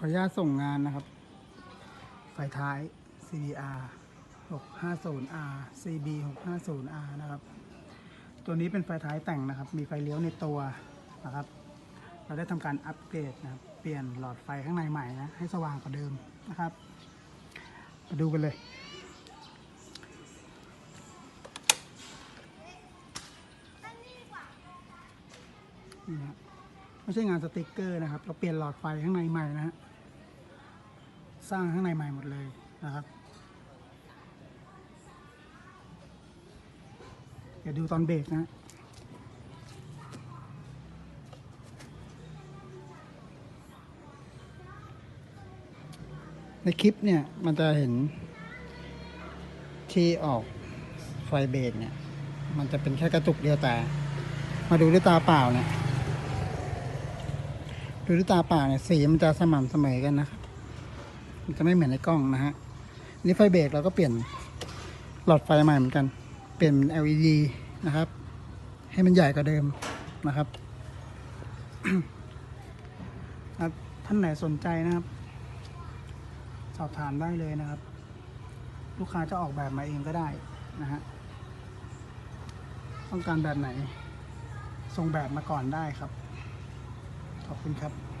ออนุญาตส่งงานนะครับ ไฟท้าย CBR 650R CB 650R นะครับ ตัวนี้เป็นไฟท้ายแต่งนะครับ มีไฟเลี้ยวในตัวนะครับ เราได้ทำการอัปเกรดนะครับ เปลี่ยนหลอดไฟข้างในใหม่นะ ให้สว่างกว่าเดิมนะครับ มาดูกันเลยนี่นะ ไม่ใช่งานสติกเกอร์นะครับ เราเปลี่ยนหลอดไฟข้างในใหม่นะฮะสร้างข้างในใหม่หมดเลยนะครับ เดี๋ยวดูตอนเบรกนะในคลิปเนี่ย มันจะเห็นที่ออกไฟเบรกเนี่ย มันจะเป็นแค่กระตุกเดียวแต่ มาดูด้วยตาเปล่าเนี่ย ดูด้วยตาเปล่าเนี่ยสีมันจะสม่ำเสมอกันนะครับมันจะไม่เหมือนในกล้องนะฮะนี่ไฟเบรกเราก็เปลี่ยนหลอดไฟใหม่เหมือนกัน เปลี่ยนเป็น LED นะครับ ให้มันใหญ่กว่าเดิมนะครับท่านไหนสนใจนะครับ สอบถามได้เลยนะครับ ลูกค้าจะออกแบบมาเองก็ได้นะฮะต้องการแบบไหนส่งแบบมาก่อนได้ครับ ขอบคุณครับ